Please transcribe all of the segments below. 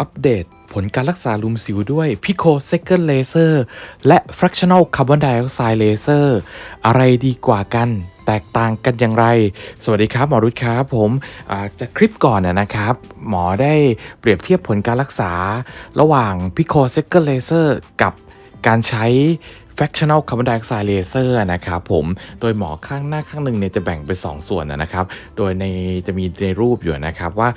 อัปเดตผลการรักษาลุมสิวด้วย Pico Second Laser และ Fractional Carbon Dioxide Laser อะไรดีกว่ากันแตกต่างกันอย่างไร สวัสดีครับ หมอรุตครับ ผมจากคลิปก่อนนะครับ หมอได้เปรียบเทียบผลการรักษา ระหว่าง Pico Second Laser กับการใช้ fractional carbon dioxide laser นะครับผม โดยหมอข้างหน้าข้างหนึ่งเนี่ยจะแบ่งเป็น2ส่วนนะครับ โดยในจะมีในรูปอยู่นะครับว่า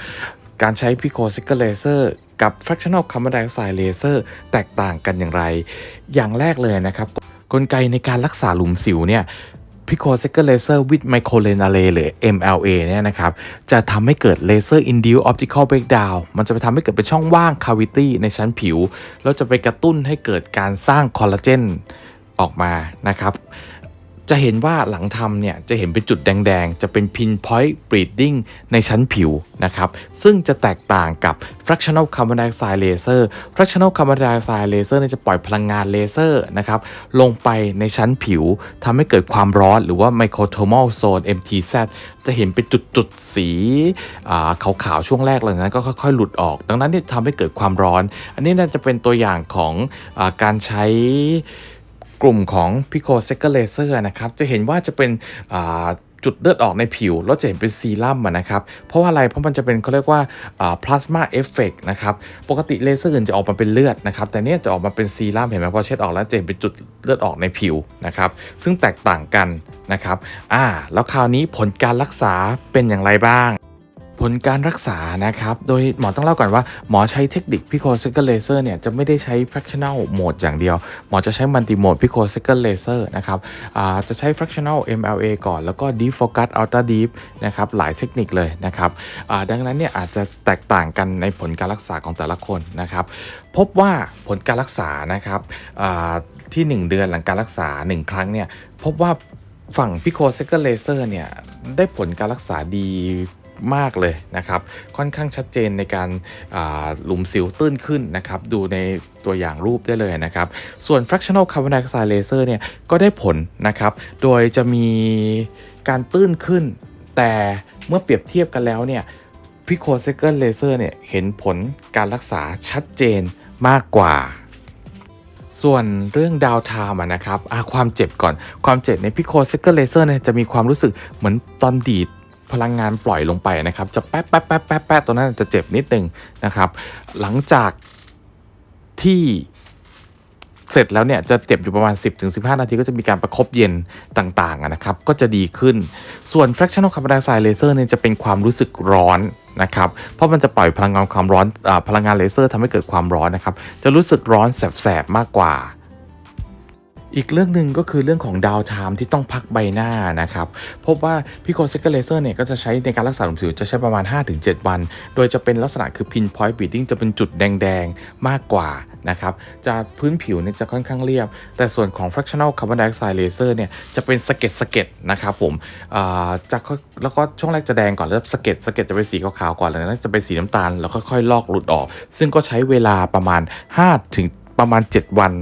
การใช้ pico s e c a laser กั บ fractional carbon dioxide laser แตกต่างกันอย่างไร อย่างแรกเลยนะครับกลไกในการรักษาหลุมสิวเนี่ย Pico Second Laser with Microlen Array หรือ MLA เนี่ยนะครับ จะทำให้เกิด Laser Induced Optical Breakdown มันจะไปทำให้เกิดเป็นช่องว่าง cavity ในชั้นผิว แล้วจะไปกระตุ้นให้เกิดการสร้างคอลลาเจนออกมานะครับ จะเห็นว่าหลังทำเนี่ยจะเห็นเป็นจุดแดงๆ จะเป็น pinpoint bleeding ในชั้นผิวนะครับ ซึ่งจะแตกต่างกับ fractional carbon dioxide laser fractional carbon dioxide laser เนี่ยจะปล่อยพลังงานเลเซอร์นะครับลงไปในชั้นผิวทำให้เกิดความร้อนหรือว่า microthermal zone MTZ จะเห็นเป็นจุดๆสีขาวๆช่วงแรกเลยนะก็ค่อยๆ หลุดออก ดังนั้นเนี่ยทำให้เกิดความร้อน อันนี้น่าจะเป็นตัวอย่างของอการใช้ กลุ่มของ Pico s e c a Laser นะครับจะเห็นว่าจะเป็นจุดเลือดออกในผิว แล้วจะเห็นเป็นซีรั่มนะครับ เพราะว่าอะไร เพราะมันจะเป็นเขาเรียกว่าพลาสมาเอฟเฟกนะครับ ปกติเลเซอร์อื่นจะออกมาเป็นเลือดนะครับ แต่เนี่ยจะออกมาเป็นซีรั่มเห็นไหมพอเช็ดออกแล้วจะเห็นเป็นจุดเลือดออกในผิวนะครับ ซึ่งแตกต่างกันนะครับ อ่า แล้วคราวนี้ผลการรักษาเป็นอย่างไรบ้าง ผลการรักษานะครับ โดยหมอต้องเล่าก่อนว่าหมอใช้เทคนิค Pico Second Laser เนี่ยจะไม่ได้ใช้ fractional mode อย่างเดียว หมอจะใช้ multi mode Pico Second Laser นะครับจะใช้ fractional MLA ก่อน แล้วก็ deep focus ultra deep นะครับหลายเทคนิคเลยนะครับดังนั้นเนี่ยอาจจะแตกต่างกันในผลการรักษาของแต่ละคนนะครับ พบว่าผลการรักษานะครับอ่าที่ 1 เดือนหลังการรักษา 1 ครั้งเนี่ยพบว่าฝั่ง Pico Second Laser เนี่ยได้ผลการรักษาดี มากเลยนะครับ ค่อนข้างชัดเจนในการาหลุมสิวตื้นขึ้นนะครับ ดูในตัวอย่างรูปได้เลยนะครับ ส่วน fractional carbon dioxide laser เนี่ยก็ได้ผลนะครับ โดยจะมีการตื้นขึ้น แต่เมื่อเปรียบเทียบกันแล้วเนี่ย Pico Second Laser เนี่ยเห็นผลการรักษาชัดเจนมากกว่าส่วนเรื่องดาวไทม์นะครับความเจ็บก่อน ความเจ็บใน Pico Second Laser เนี่ยจะมีความรู้สึกเหมือนตอนดีด พลังงานปล่อยลงไปนะครับ จะแป๊บแป๊บแป๊บแป๊บแป๊บตัวนั้นจะเจ็บนิดนึงนะครับ หลังจากที่เสร็จแล้วเนี่ยจะเจ็บอยู่ประมาณ 10-15 นาทีก็จะมีการประคบเย็นต่างๆนะครับ ก็จะดีขึ้น ส่วน fractional carbon dioxide laser เนี่ยจะเป็นความรู้สึกร้อนนะครับ เพราะมันจะปล่อยพลังงานความร้อนอพลังงานเลเซอร์ทำให้เกิดความร้อนนะครับ จะรู้สึกร้อนแสบๆมากกว่า อีกเรื่องหนึ่งก็คือเรื่องของดาวไทม์ที่ต้องพักใบหน้านะครับพบว่าพิโคเซกเลเซอร์เนี่ยก็จะใช้ในการรักษาหลุมสิวจะใช้ประมาณ 5-7 วัน โดยจะเป็นลักษณะคือ pinpoint bleeding จะเป็นจุดแดงๆ มากกว่านะครับจะพื้นผิวเนี่ยจะค่อนข้างเรียบ แต่ส่วนของ fractional carbon dioxide laser เนี่ยจะเป็นสะเก็ดสะเก็ดนะครับผมอ่าจะแล้วก็ช่วงแรกจะแดงก่อนแล้วสะเก็ดสะเก็ดจะเป็นสีขาวๆก่อนแล้วนั้นจะเป็นสีน้ำตาลแล้วค่อยๆลอกหลุดออก ซึ่งก็ใช้เวลาประมาณ5ถึงประมาณ 7 วัน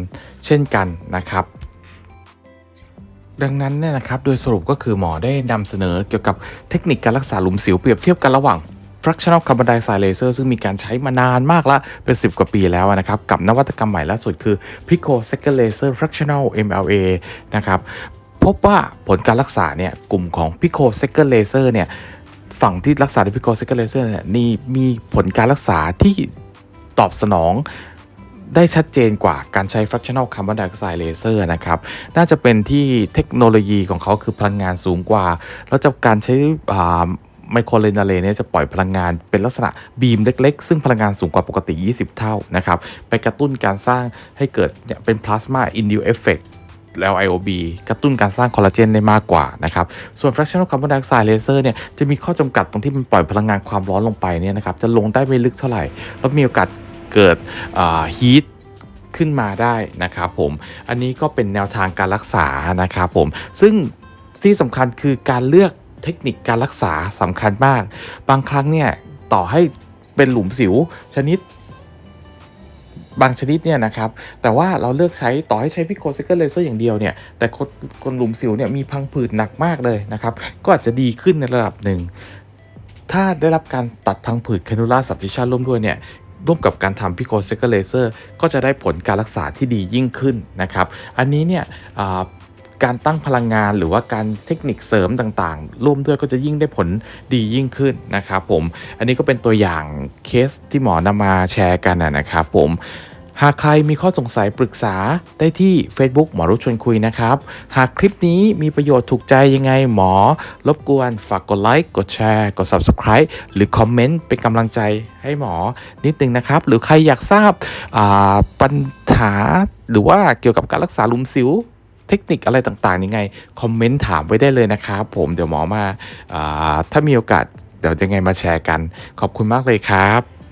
เช่นกันนะครับ ดังนั้นเนี่ยนะครับโดยสรุปก็คือหมอได้นำเสนอเกี่ยวกับเทคนิคการรักษาหลุมสิวเปรียบเทียบกันระหว่าง fractional carbon dioxide laser ซึ่งมีการใช้มานานมากละเป็น 10 กว่าปีแล้วนะครับ กับนวัตกรรมใหม่ล่าสุดคือ Pico Second Laser Fractional MLA นะครับ พบว่าผลการรักษาเนี่ยกลุ่มของ Pico Second Laser เนี่ยฝั่งที่รักษาด้วย Pico Second Laser เนี่ยนี่มีผลการรักษาที่ตอบสนอง ได้ชัดเจนกว่าการใช้ fractional carbon dioxide laser นะครับ น่าจะเป็นที่เทคโนโลยีของเขาคือพลังงานสูงกว่า แล้วจะการใช้ไมโครเลนเลเนี่ยจะปล่อยพลังงานเป็นลักษณะบีมเล็ก ๆ ซึ่งพลังงานสูงกว่าปกติ 20 เท่านะครับ ไปกระตุ้นการสร้างให้เกิดเนี่ยเป็น plasma induced effect แล้ว IOB กระตุ้นการสร้างคอลลาเจนได้มากกว่านะครับ ส่วน fractional carbon dioxide laser เนี่ยจะมีข้อจำกัดตรงที่มันปล่อยพลังงานความร้อนลงไปเนี่ยนะครับจะลงได้ไม่ลึกเท่าไหร่ แล้วมีโอกาส เกิดฮีทขึ้นมาได้นะครับผม อันนี้ก็เป็นแนวทางการรักษานะครับผม ซึ่งที่สำคัญคือการเลือกเทคนิคการรักษาสำคัญมาก บางครั้งเนี่ยต่อให้เป็นหลุมสิวชนิด บางชนิดเนี่ยนะครับ แต่ว่าเราเลือกใช้ต่อให้ใช้พิโคซิเกอร์เลเซอร์อย่างเดียวเนี่ย แต่คนคนหลุมสิวเนี่ยมีพังผืดหนักมากเลยนะครับ ก็อาจจะดีขึ้นในระดับหนึ่งถ้าได้รับการตัดพังผืดแคนูล่าสับติชันร่วมด้วยเนี่ย ร่วมกับการทำพิโคเซกเลเซอร์ก็จะได้ผลการรักษาที่ดียิ่งขึ้นนะครับ อันนี้เนี่ยการตั้งพลังงานหรือว่าการเทคนิคเสริมต่างๆ ร่วมด้วยก็จะยิ่งได้ผลดียิ่งขึ้นนะครับผม อันนี้ก็เป็นตัวอย่างเคสที่หมอนำมาแชร์กันนะครับผม หากใครมีข้อสงสัยปรึกษาได้ที่ Facebook หมอรุชชวนคุยนะครับ หากคลิปนี้มีประโยชน์ถูกใจยังไงหมอ รบกวนฝากกดไลค์กดแชร์ กด Subscribe หรือคอมเมนต์เป็นกำลังใจให้หมอนิดนึงนะครับ หรือใครอยากทราบาปัญหาหรือว่าเกี่ยวกับการรักษาลุมสิวเทคนิคอะไรต่างๆยังไง คอมเมนต์ถามไว้ได้เลยนะครับ ผมเดี๋ยวหมอมาอาถ้ามีโอกาส เดี๋ยวยังไงมาแชร์กัน ขอบคุณมากเลยครับ